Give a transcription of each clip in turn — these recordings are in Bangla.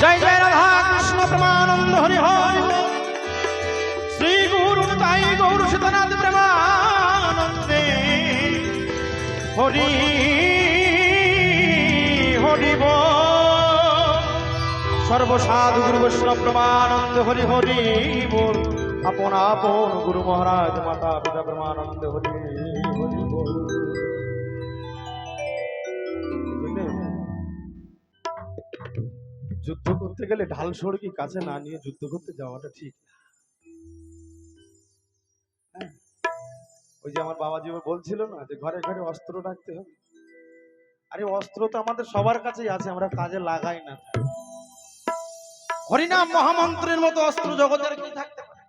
জয় জয় রাধা কৃষ্ণ প্রেমানন্দ হরি হরি। শ্রী গুরু তাই গৌর সীতানাথ প্রেমানন্দে হরি হরি। সর্বসাধু গুরু বৈষ্ণব প্রেমানন্দ হরি হরি বল আপন আপন গুরু মহারাজ, মাতা পিতা প্রেমানন্দ হরি হরি বল যুদ্ধ করতে গেলে ঢাল সড়কি কাছে না নিয়ে যুদ্ধ করতে যাওয়াটা ঠিক। হ্যাঁ। ওই যে আমার বাবাজি বলছিল না যে ঘরে ঘরে অস্ত্র রাখতে হবে। আরে অস্ত্র তো আমাদের সবার কাছেই আছে, আমরা কাজে লাগাই না। হরিনাম মহামন্ত্রের মতো অস্ত্র জগতের কি থাকতে পারে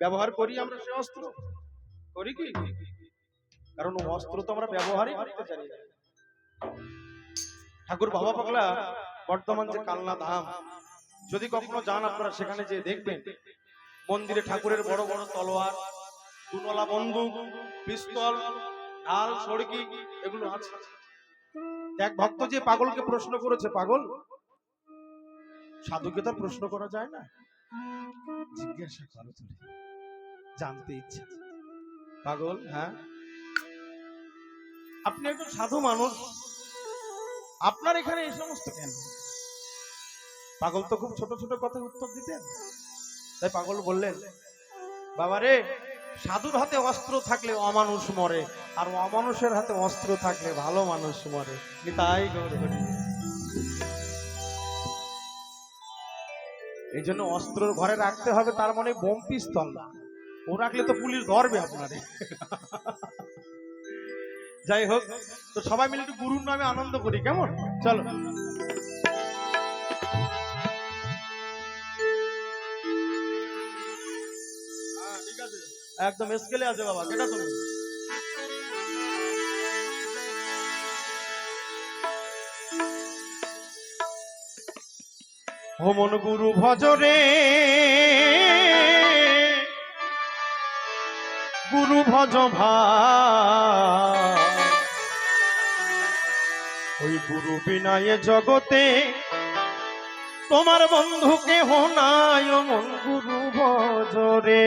ব্যবহার করি আমরা সে অস্ত্র। করি কি? কারণ অস্ত্র তো আমরা ব্যবহারই করতে না। ঠাকুর বাবা পাগলা বর্তমান যে কালনা ধাম যদি কখনো যান আপনারা সেখানে যে দেখবেন মন্দিরে ঠাকুরের বড় বড় তলোয়ার দুনলা বন্দুক পিস্তল ঢাল সড়কি এগুলো আছে। এক ভক্ত যে পাগলকে প্রশ্ন করেছে পাগল? সাধুকে তো আর প্রশ্ন করা যায় না। জিজ্ঞাসা করো তুমি জানতে ইচ্ছে পাগল হ্যাঁ? আপনি একজন সাধু মানুষ। আপনার এখানে এই সমস্ত কেন? পাগল তো খুব ছোট ছোট কথা উত্তর দিতেন। তাই পাগল বললেন, বাবারে, সাধুর হাতে অস্ত্র থাকলে অমানুষ মরে, আর অমানুষের হাতে অস্ত্র থাকলে ভালো মানুষ মরে। তাই। এই জন্য অস্ত্র ঘরে রাখতে হবে, তার মানে বোম পিস্তল না। ও রাখলে তো পুলিশ ধরবে আপনারে। যাই হোক, তো সবাই মিলে একটু গুরুর নামে আনন্দ করি, কেমন? চলো। একদম স্কেলে আছে বাবা, কেটা তুমি হোমন গুরু ভজরে গুরু ভজ ওই গুরু বিনায়ে জগতে, তোমার বন্ধুকে হোনায় মন গুরু ভজরে।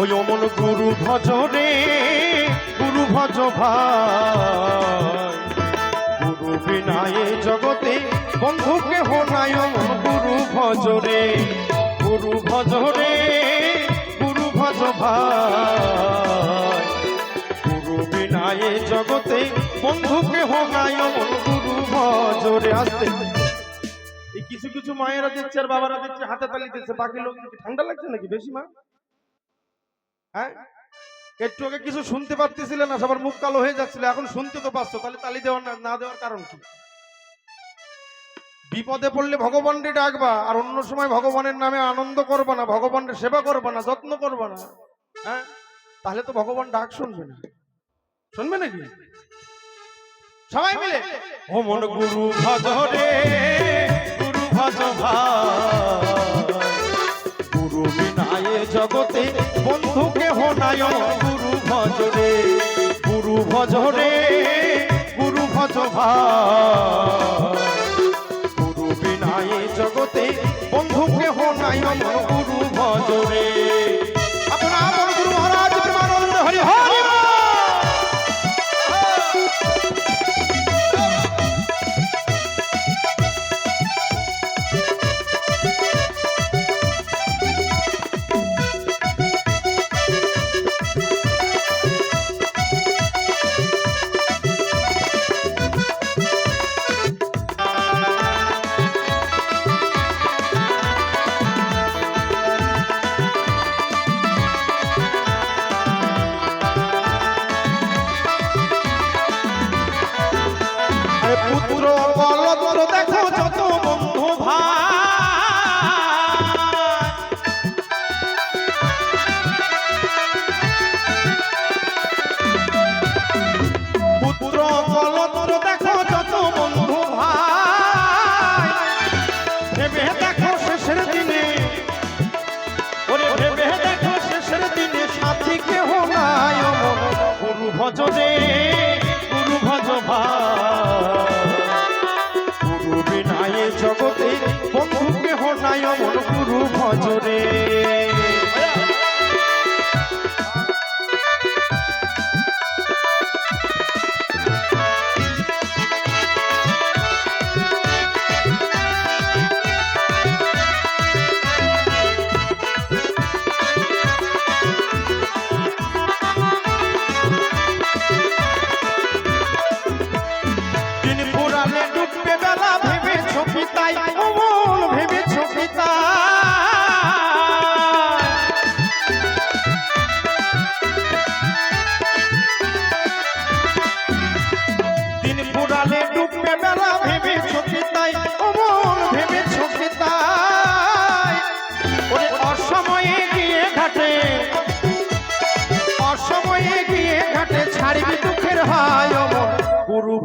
ওই অমন গুরু ভজরে গুরু ভজ ভাই। গুরু বিনায়ে জগতে বন্ধুকে হোনায় অমন গুরু ভজরে গুরু ভজরে গুরু ভজ ভাই। গুরু বিনায়ে জগতে বন্ধুকে হোনায় অমন গুরু ভজরে আসতে। কিছু কিছু মায়েরা দিচ্ছে আর বাবারা দিচ্ছে, হাতে তালি দিচ্ছে, বাকি লোক কি ঠান্ডা লাগছে নাকি বেশি, মা? হ্যাঁ? একটু আগে কিছু শুনতে পারতেছিলে না, সবার মুখ কালো হয়ে যাচ্ছিল, এখন শুনতে তো পাচ্ছ, তাহলে তালি দেওয়ার না দেওয়ার কারণ কি? বিপদে পড়লে ভগবানকে ডাকবা, আর অন্য সময় ভগবানের নামে আনন্দ করবা না, ভগবানের সেবা করবা না, যত্ন করবা না। হ্যাঁ? তাহলে তো ভগবান ডাক শুনবে না। শুনবে নাকি? সবাই মিলে? ও মন গুরু ভজরে গুরু ভজ গুরু জগতে বন্ধুকে হনায় গুরু ভজরে গুরু ভজরে গুরু ভজ গুরু বিনায় জগতে বন্ধুকে হনায় গুরু ভজরে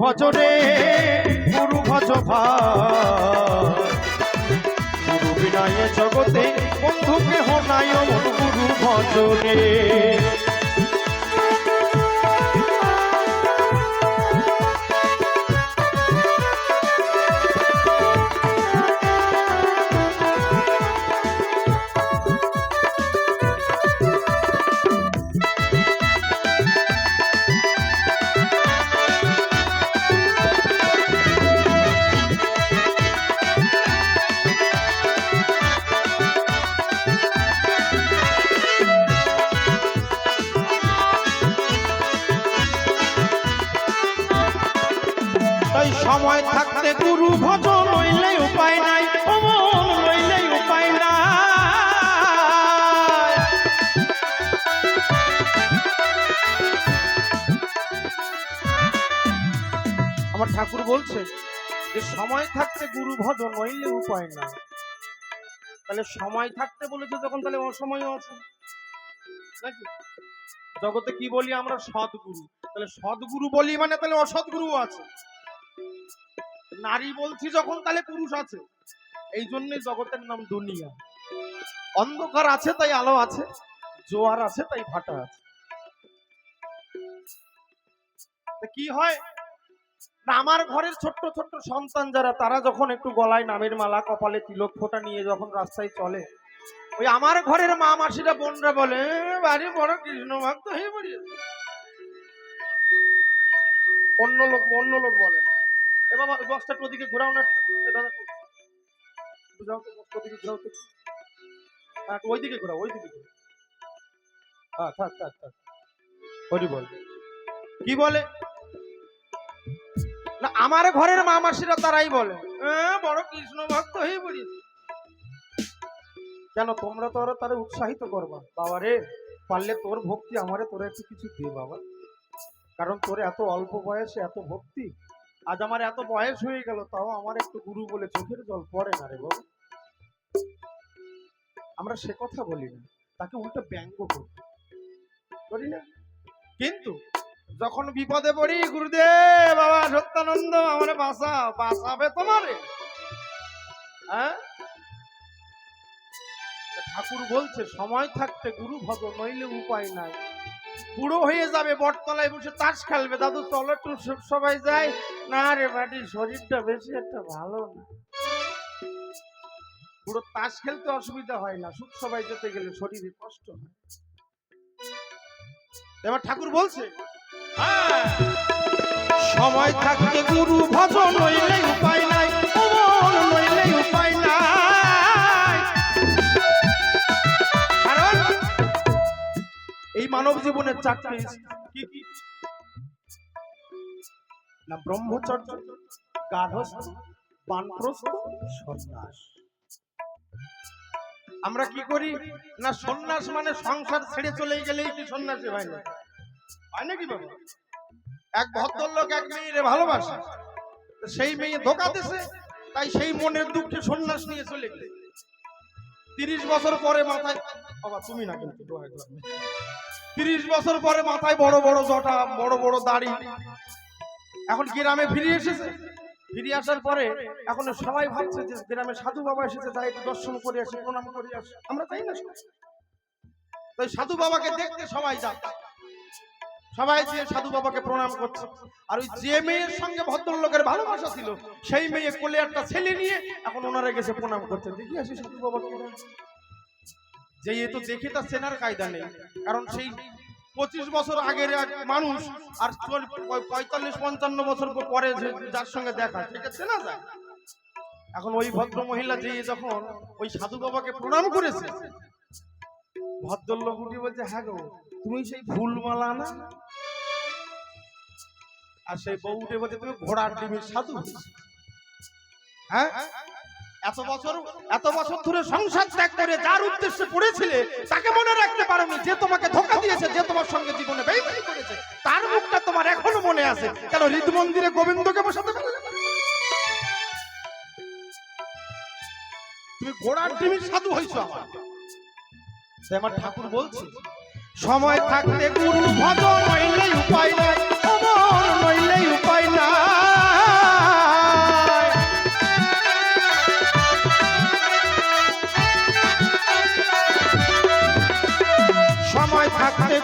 ভজরে গুরু ভজ গুরু বিনায় জগতে বন্ধু কেহ নাই গুরু ভজরে ভজ নইলে উপায় নাই অমন উপায় নাই। আমার ঠাকুর বলছে যে, সময় থাকতে গুরু ভজ নইলে উপায় নাই। তাহলে সময় থাকতে বলেছে যখন, তাহলে অসময়ও আছে। নাকি? জগতে কি বলি আমরা? সদ্গুরু। তাহলে সদ্গুরু বলি মানে তাহলে অসৎগুরু আছে। নারী বলছি যখন তাহলে পুরুষ আছে। এই জন্যে জগতের নাম দুনিয়া। অন্ধকার আছে তাই আলো আছে, জোয়ার আছে তাই ভাটা আছে। কি হয়? আমার ঘরের ছোট্ট ছোট্ট সন্তান যারা, তারা যখন একটু গলায় নামের মালা, কপালে তিলক ফোঁটা নিয়ে যখন রাস্তায় চলে, ওই আমার ঘরের মা মাসিরা, বোনরা বলে বাড়ি বড় কৃষ্ণ ভক্ত হয়ে পড়িয়েছে। অন্য লোক অন্য লোক বলে। এ বাবা বক্সটা একটু ওদিকে ঘোরাও না। দাদা একটু তো বক্সটা ওদিকে ঘোরাও তো। হ্যাঁ ওইদিকে ঘোরাও ওইদিকে ঘোরাও। হ্যাঁ থাক থাক থাক। হরি বল। কি বলে? না আমার ঘরের মা মাসিরা তারাই বলে। "এ, বড় কৃষ্ণ ভক্ত হয়ে পড়িয়েছে কেন তোমরা তো আরও তারে উৎসাহিত করবা। বাবা রে পারলে তোর ভক্তি আমারে তোরা একটু কিছু দে বাবা। কারণ তোর এত অল্প বয়সে এত ভক্তি। আজ আমার এত বয়স হয়ে গেল, তাও আমার একটু গুরু বলে চোখের জল পড়ে না রে বাবা। আমরা সে কথা বলি না, তাকে উল্টো ব্যঙ্গ করি। না? কিন্তু যখন বিপদে পড়ি, গুরুদেব, বাবা সত্যানন্দ, আমার বাসা বাঁচাবে তোমারে। হ্যাঁ? ঠাকুর বলছে, সময় থাকতে গুরু ভজ নইলে উপায় নাই। বুড়ো হয়ে যাবে বটতলায় বসে তাস খেলবে। দাদু চলো একটু সবাই যায় না রে বাড়ির শরীরটা বেশি একটা ভালো না। পুরো তাস খেলতে অসুবিধা হয় না সুখ সবাই যেতে গেলে শরীরে কষ্ট হয়। এবার ঠাকুর বলছে হ্যাঁ, সময় থাকতে গুরু ভজন নইলে উপায় নাই। মানব জীবনের চারটি কি কি? না ব্রহ্মচর্য গার্হস্থ বানপ্রস্থ সন্ন্যাস। আমরা কি করি? না সন্ন্যাস মানে সংসার ছেড়ে চলে গেলেই কি সন্ন্যাসী হয় না? হয় নাকি বাবা? এক ভদ্রলোক এক মেয়েরে ভালোবাসে সেই মেয়ে ধোকা দিছে তাই সেই মনের দুঃখে সন্ন্যাস নিয়ে চলে গেলে। তিরিশ বছর পরে মাথায় বাবা তুমি না কিন্তু। তিরিশ বছর পরে মাথায় বড় বড় জটা, বড় বড় দাড়ি। এখন গ্রামে ফিরে এসেছে। ফিরে আসার পরে এখন সবাই ভাবছে যে গ্রামে সাধু বাবা এসেছে, তাই একটু দর্শন করে আসি, প্রণাম করে আসি। আমরা তাই না? তাই সাধু বাবাকে দেখতে সবাই যায় সবাই যে সাধু বাবাকে প্রণাম করছে। আর ওই যে মেয়ের সঙ্গে ভদ্রলোকের ভালোবাসা ছিল, সেই মেয়ে কোলে একটা ছেলে নিয়ে এখন ওনারা গেছে প্রণাম করতে। দেখি আসি সাধু বাবাকে যে এ তো দেখে তার চেনার কায়দা নেই। কারণ সেই পঁচিশ বছর আগের এক মানুষ আর পঁয়তাল্লিশ, পঞ্চান্ন বছর পরে যার সঙ্গে দেখা সেটা চেনা যায় এখন ওই ভদ্র মহিলা যে যখন ওই সাধু বাবাকে প্রণাম করেছে, ভদ্রলোক বলছে হ্যাঁ গো, তুমি সেই ফুলমালা না? আর সেই বউ উঠে বলছে, তুমি ঘোড়ার ডিমের সাধু? হ্যাঁ? এত বছর এত বছর ধরে সংসার ত্যাগ করে যার উদ্দেশ্যে পড়েছিলে তাকে মনে রাখতে পারোনি যে তোমাকে ধোকা দিয়েছে যে তোমার সঙ্গে জীবনে বেইমানি করেছে। তার মুখটা তোমার এখনও মনে আছে। কেন হৃদ মন্দিরে গোবিন্দকে বসাতে পারলে তুমি ডিমের সাধু হয়েছো আমার। আমার ঠাকুর বলছে সময় থাকতে গুরু ভজ নইলে উপায় নাই অমর নইলে উপায় নাই।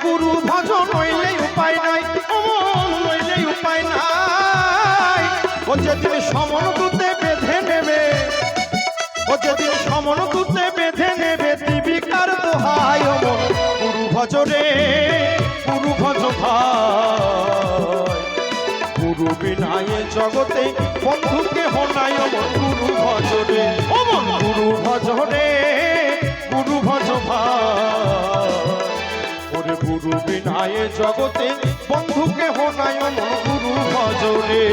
গুরু ভজন নইলে উপায় নাই, অমন নইলে উপায় নাই। ও যেদিন সমন দুতে বেঁধে নেবে, ও যেদিন সমন দুতে বেঁধে নেবে দিবিকার দোহাই অমন গুরু ভজরে গুরু ভজ গুরু বিনায়ে জগতে বন্ধুকে হনায় অমন গুরু ভজরে অমন গুরু ভজরে গুরু ভজ ভাই। ওরে গুরু বিনায়ে জগতে বন্ধুকে হনায় অমন গুরু ভজরে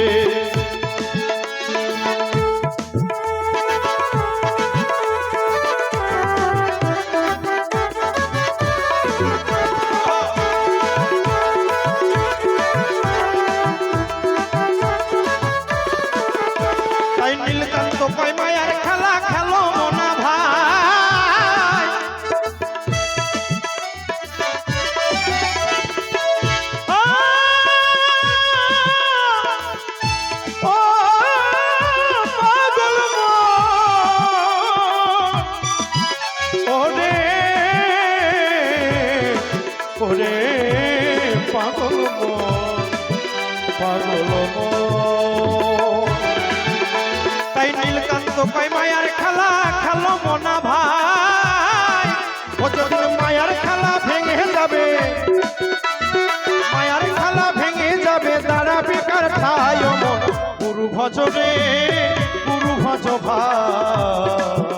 তাই নীলকান্ত কয়, মায়ার খেলা খেলো মনা ভাই। ও যদি মায়ার খেলা ভেঙে যাবে, মায়ার খেলা ভেঙে যাবে তারা বেকার ঠাই মন। গুরু ভজরে গুরু ভজ ভাই।